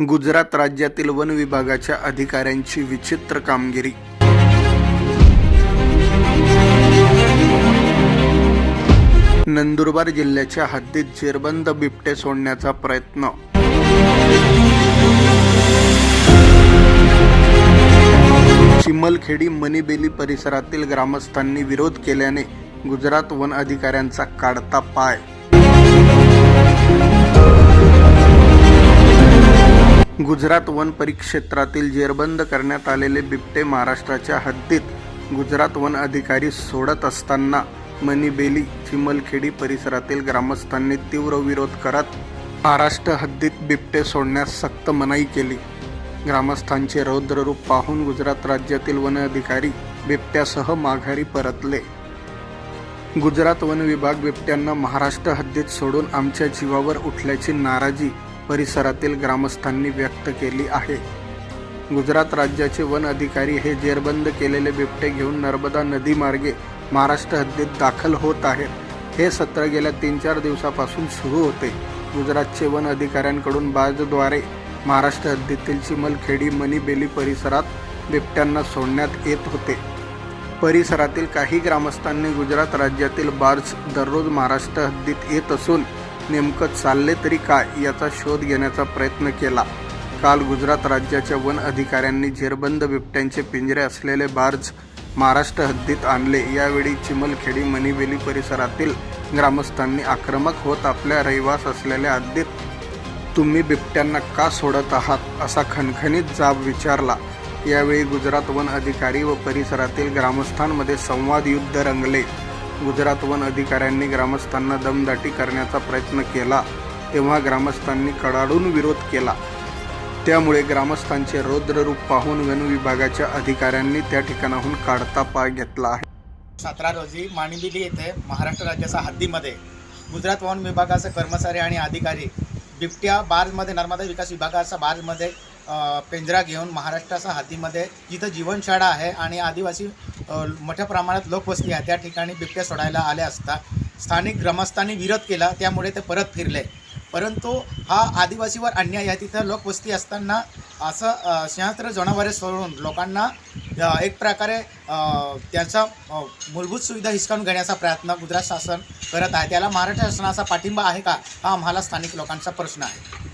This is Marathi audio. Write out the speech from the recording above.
गुजरात राज्यातील वन विभागाच्या अधिकाऱ्यांची विचित्र कामगिरी. नंदुरबार जिल्ह्याच्या हद्दीत जेरबंद बिबटे सोडण्याचा प्रयत्न. चिमलखेडी मनीबेली परिसरातील ग्रामस्थांनी विरोध केल्याने गुजरात वन अधिकाऱ्यांचा काढता पाय. गुजरात वन परिक्षेत्रातील जेरबंद करण्यात आलेले बिबटे महाराष्ट्राच्या हद्दीत गुजरात वन अधिकारी सोडत असताना मनीबेली चिमलखेडी परिसरातील ग्रामस्थांनी तीव्र विरोध करत महाराष्ट्र हद्दीत बिबटे सोडण्यास सक्त मनाई केली. ग्रामस्थांचे रौद्ररूप पाहून गुजरात राज्यातील वन अधिकारी बिबट्यासह माघारी परतले. गुजरात वन विभाग बिबट्यांना महाराष्ट्र हद्दीत सोडून आमच्या जीवावर उठल्याची नाराजी परिसरातील ग्रामस्थांनी व्यक्त केली आहे. गुजरात राज्याचे वन अधिकारी हे जेरबंद केलेले बिबटे घेऊन नर्मदा नदीमार्गे महाराष्ट्र हद्दीत दाखल होत आहेत. हे सत्र गेल्या तीन चार दिवसापासून सुरू होते. गुजरातचे वन अधिकाऱ्यांकडून बाजद्वारे महाराष्ट्र हद्दीतील चिमलखेडी मणिबेली परिसरात बिबट्यांना सोडण्यात येत होते. परिसरातील काही ग्रामस्थांनी गुजरात राज्यातील बार्ज दररोज महाराष्ट्र हद्दीत येत असून नेमकं चालले तरी काय याचा शोध घेण्याचा प्रयत्न केला. काल गुजरात राज्याच्या वन अधिकाऱ्यांनी झेरबंद बिबट्यांचे पिंजरे असलेले बार्ज महाराष्ट्र हद्दीत आणले. यावेळी चिमलखेडी मणिवेली परिसरातील ग्रामस्थांनी आक्रमक होत आपल्या रहिवास असलेल्या हद्दीत तुम्ही बिबट्यांना का सोडत आहात? असा खणखणीत जाब विचारला. यावेळी गुजरात वन अधिकारी व परिसरातील ग्रामस्थांमध्ये संवाद युद्ध रंगले. गुजरात वन अधिकाऱ्यांनी ग्रामस्थांना दमदाटी करण्याचा प्रयत्न केला तेव्हा ग्रामस्थांनी कडाडून विरोध केला. त्यामुळे ग्रामस्थांचे रौद्ररूप पाहून वन विभागाच्या अधिकाऱ्यांनी त्या ठिकाणाहून काढता पाय घेतला आहे. सतरा रोजी माणिबिली येथे महाराष्ट्र राज्याच्या हद्दीमध्ये गुजरात वन विभागाचे कर्मचारी आणि अधिकारी बिबट्या बार्जमध्ये नर्मदा विकास विभागाच्या बार्जमध्ये पिंजरा घेऊन महाराष्ट्राचा हद्दीमध्ये जिथं जीवनशाळा आहे आणि आदिवासी मोठ्या प्रमाणात लोकवस्ती आहे त्या ठिकाणी बिबट्या सोडायला आल्या असता स्थानिक ग्रामस्थांनी विरोध केला त्यामुळे ते परत फिरले. परंतु हा आदिवासीवर अन्याय आहे तिथं लोकवस्ती असताना असं अ, सिंहस्त्र जनावरे सोडून लोकांना एक प्रकारे त्यांचा त्याचा मूलभूत सुविधा हिसकावून घेण्याचा प्रयत्न गुजरात शासन करत आहे. त्याला महाराष्ट्र शासनाचा पाठिंबा आहे का? हा आम्हाला स्थानिक लोकांचा प्रश्न आहे.